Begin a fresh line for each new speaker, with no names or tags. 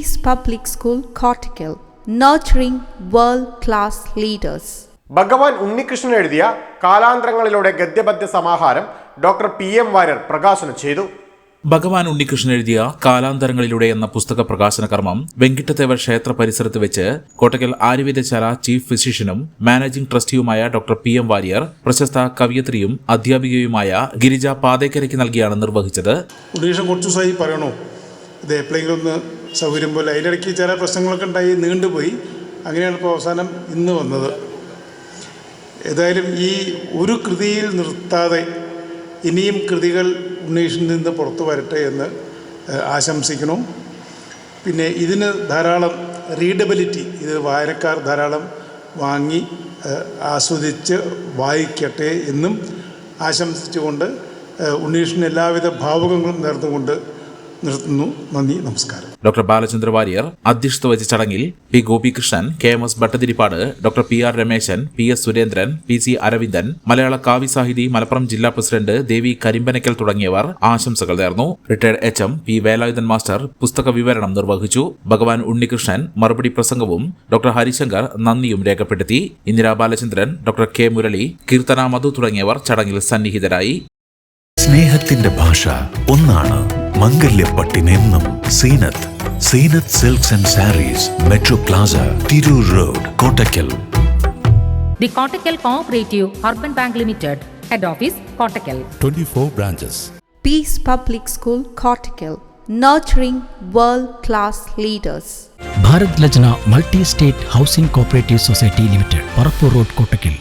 Peace Public School, Cortical, nurturing world class leaders.
ഭഗവാൻ ഉണ്ണികൃഷ്ണൻ എഴുതിയ കാലാന്തരങ്ങളിലൂടെ ഗദ്യപദ്യ സമാഹാരം ഡോക്ടർ പി എം വാര്യർ പ്രകാശനം ചെയ്തു.
ഭഗവാൻ ഉണ്ണികൃഷ്ണൻ എഴുതിയ കാലാന്തരങ്ങളിലൂടെ എന്ന പുസ്തക പ്രകാശന കർമ്മം വെങ്കിട്ടത്തേവർ ക്ഷേത്ര പരിസരത്ത് വെച്ച് കോട്ടക്കൽ ആര്യവേദശാല ചീഫ് ഫിസിഷ്യനും മാനേജിംഗ് ട്രസ്റ്റിയുമായ ഡോക്ടർ പി എം വാര്യർ പ്രശസ്ത കവിയത്രിയും അധ്യാപികയുമായ ഗിരിജ പാതേക്കരയ്ക്ക് നൽകിയാണ് നിർവഹിച്ചത്.
ഉണ്ണികൃഷ്ണൻ കുറച്ച് ദിവസമായി പറയണോ. ഇത് എപ്പോഴെങ്കിലും ഒന്ന് സൗകര്യം പോലെ. അതിലിടയ്ക്ക് ചില പ്രശ്നങ്ങളൊക്കെ ഉണ്ടായി നീണ്ടുപോയി. അങ്ങനെയാണ് ഇപ്പോൾ അവസാനം ഇന്ന് വന്നത്. ഏതായാലും ഈ ഒരു കൃതിയിൽ നിർത്താതെ ഇനിയും കൃതികൾ ഉണ്ണീഷിൽ നിന്ന് പുറത്തു വരട്ടെ എന്ന് ആശംസിക്കുന്നു. പിന്നെ ഇതിന് ധാരാളം റീഡബിലിറ്റി ഇത് വായനക്കാർ ധാരാളം വാങ്ങി ആസ്വദിച്ച് വായിക്കട്ടെ എന്നും ആശംസിച്ചുകൊണ്ട് ഉണ്ണീഷിന് എല്ലാവിധ ഭാവുകങ്ങളും നേർന്നുകൊണ്ട് നിർത്തുന്നു. നന്ദി നമസ്കാരം.
ഡോക്ടർ ബാലചന്ദ്ര വാര്യർ അധ്യക്ഷത വഹിച്ച ചടങ്ങിൽ P Gopikrishnan K M S Bhattathiripad doctor P R Rameshan P S Surendran P C Aravindan Malayala Kavya Sahithi Malappuram ജില്ലാ പ്രസിഡന്റ് ദേവി കരിമ്പനക്കൽ തുടങ്ങിയവർ ആശംസകൾ നേർന്നു. Retired H M P Velayudhan master പുസ്തക വിവരണം നിർവഹിച്ചു. ഭഗവാൻ ഉണ്ണികൃഷ്ണൻ മറുപടി പ്രസംഗവും ഡോക്ടർ ഹരിശങ്കർ നന്ദിയും രേഖപ്പെടുത്തി. ഇന്ദിരാ ബാലചന്ദ്രൻ ഡോക്ടർ കെ മുരളി കീർത്തന മധു തുടങ്ങിയവർ ചടങ്ങിൽ സന്നിഹിതരായി.
സ്നേഹത്തിന്റെ ഭാഷ ഒന്നാണ്. മംഗല്യപ്പട്ടിനെന്നും Seenath Seenath silks and sarees metro plaza Tirur road Kottakkal
The Kottakkal Cooperative Urban Bank Limited, Head Office, Kottakkal.
24 branches.
Peace Public School, Cortical, nurturing world class leaders.
Bharat Lajna multi state housing cooperative society limited Parappur road Kottakkal